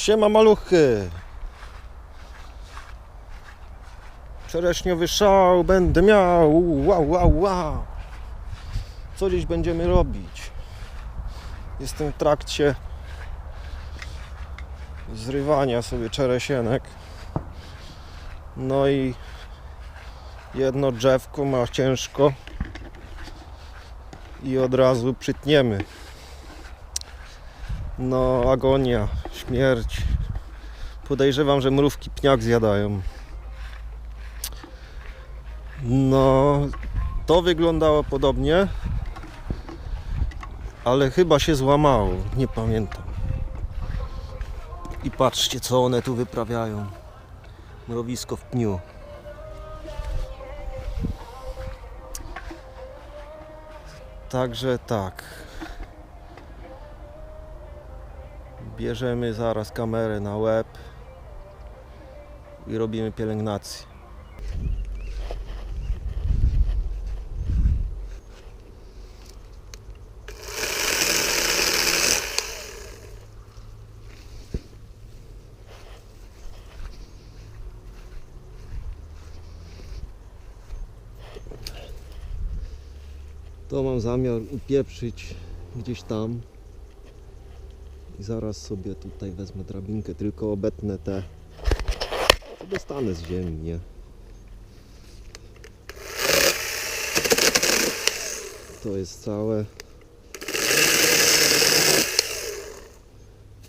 Siema maluchy. Czereśniowy szał będę miał. Wow, wow, wow. Co dziś będziemy robić? Jestem w trakcie zrywania sobie czeresienek. No i jedno drzewko ma ciężko i od razu przytniemy. No, agonia, śmierć. Podejrzewam, że mrówki pniak zjadają. No, to wyglądało podobnie, ale chyba się złamało, nie pamiętam. I patrzcie, co one tu wyprawiają. Mrowisko w pniu. Także tak. Bierzemy zaraz kamerę na łeb i robimy pielęgnację. To mam zamiar upieprzyć gdzieś tam. I zaraz sobie tutaj wezmę drabinkę, tylko obetnę te. To dostanę z ziemi, nie? To jest całe.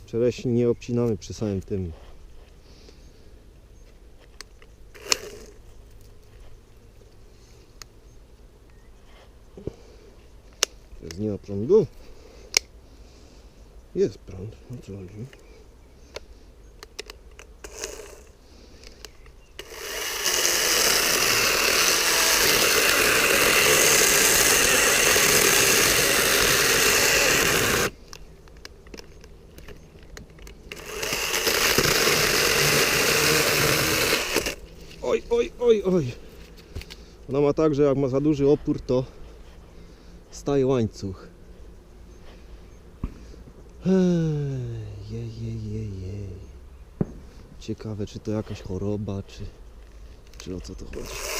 Czereśni nie obcinamy przy samym tym. Jest nie ma prądu? Jest prąd, o co chodzi? Oj, oj, oj, oj. Ona ma tak, że jak ma za duży opór, to staje łańcuch. Ej, Jej, jej, jej, jej. Ciekawe, czy to jakaś choroba, czy, czy o co to chodzi.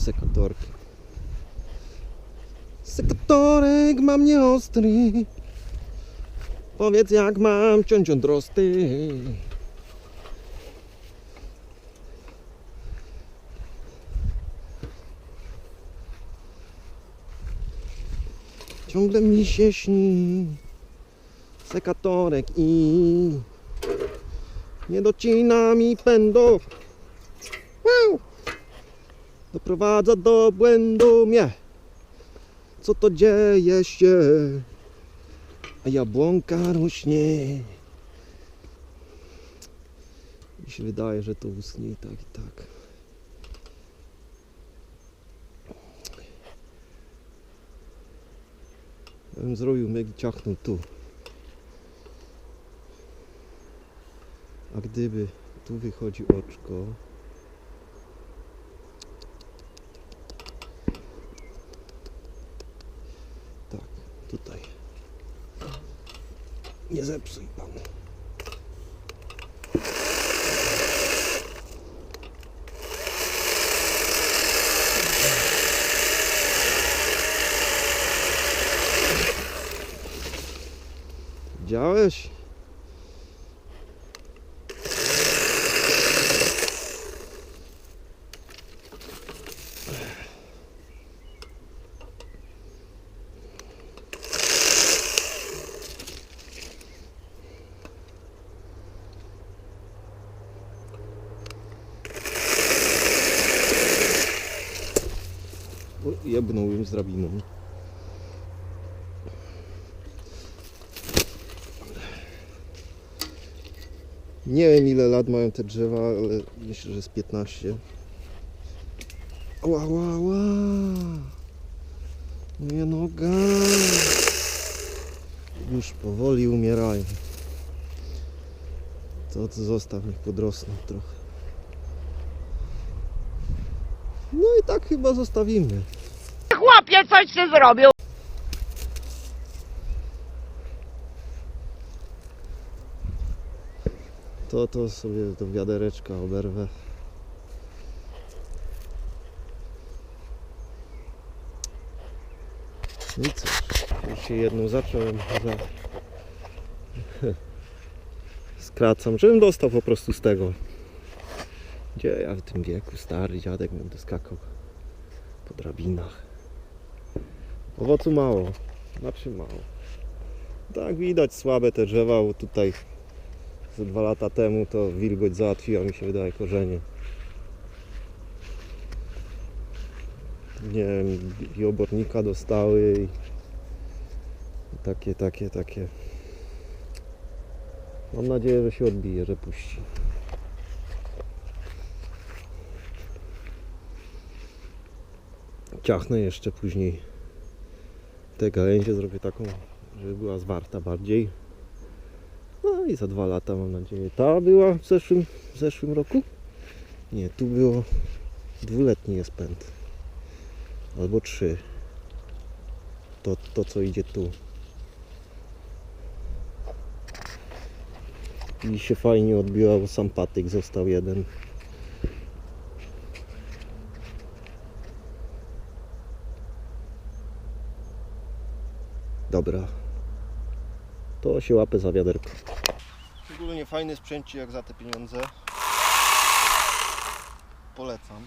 Sekatorki. Sekatorek mam nieostry. Powiedz jak mam ciąć odrosty. Ciągle mi się śni sekatorek i nie docina mi pędów. Doprowadza do błędu mnie. Co to dzieje się? A jabłonka rośnie. Mi się wydaje, że to uschnie i tak, i tak. Ja bym zrobił myk i ciachnął tu. A gdyby tu wychodzi oczko, Tak, tutaj. Nie zepsuj pan. Widziałeś? O, Jebnąłem z drabiną. Nie wiem ile lat mają te drzewa, ale myślę, że z 15. Ła, ła, ła. Moja noga. Już powoli umierają. To, to zostaw, niech podrosną trochę. No i tak chyba zostawimy. Coś ty zrobił. To, to sobie do wiadereczka oberwę. No i cóż, już się jedną zacząłem za... Skracam, żebym dostał po prostu z tego. Gdzie ja w tym wieku, stary dziadek będę skakał po drabinach. Owocu mało, znaczy mało. Tak widać słabe te drzewa, bo tutaj ze dwa lata temu to wilgoć załatwiła mi się wydaje korzenie. Nie wiem, i obornika dostały i takie, takie, takie. Mam nadzieję, że się odbije, że puści. Ciachnę jeszcze później tę gałęzię, zrobię taką, żeby była zwarta bardziej. No i za dwa lata mam nadzieję. Ta była w zeszłym, w zeszłym roku? Nie, tu było dwuletni jest pęd. Albo trzy. To, to co idzie tu. I się fajnie odbiła, bo sam patyk został jeden. Dobra. To się łapę za wiaderko. Szczególnie fajny sprzęcie jak za te pieniądze. Polecam.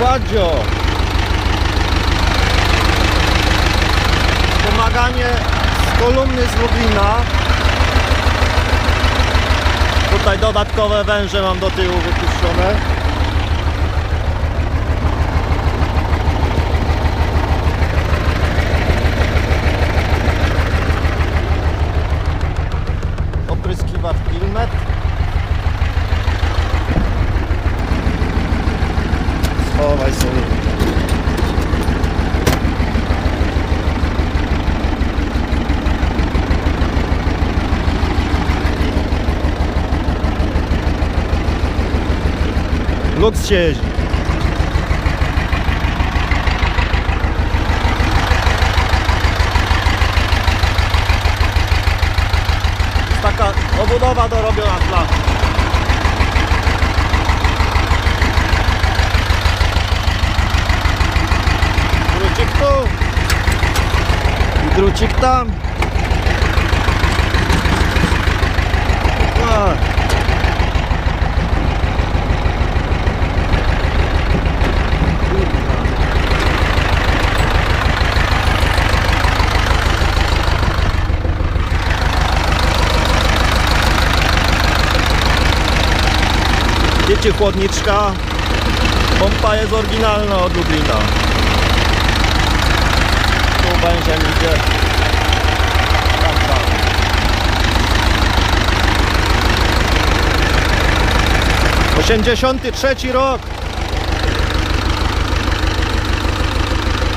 Władzio! Pomaganie z kolumny z Lublina. Tutaj dodatkowe węże mam do tyłu wypuszczone. Lux się jeździ. Jest taka obudowa dorobiona dla Drucik tu. I drucik tam. A. Chłodniczka. Pompa jest oryginalna od Lublina. Tu wężem idzie. Tam, tam. Osiemdziesiąty trzeci rok.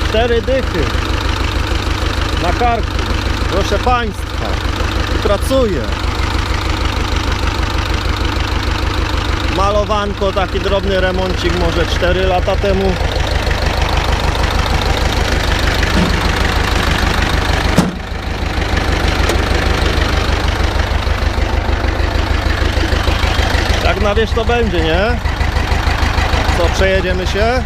Cztery dychy. Na karku. Proszę Państwa. Pracuję. malowanko, taki drobny remoncik może 4 lata temu Tak na wiesz to będzie, nie? Co, przejedziemy się?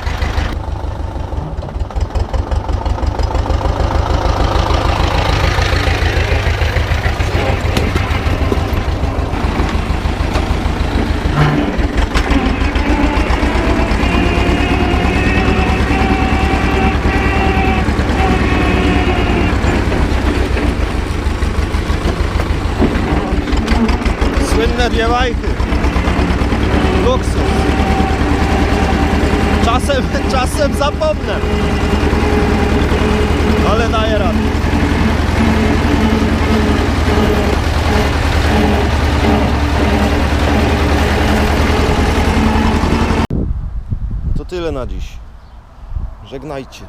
Czasem, czasem zapomnę. Ale daję radę. To tyle na dziś. Żegnajcie.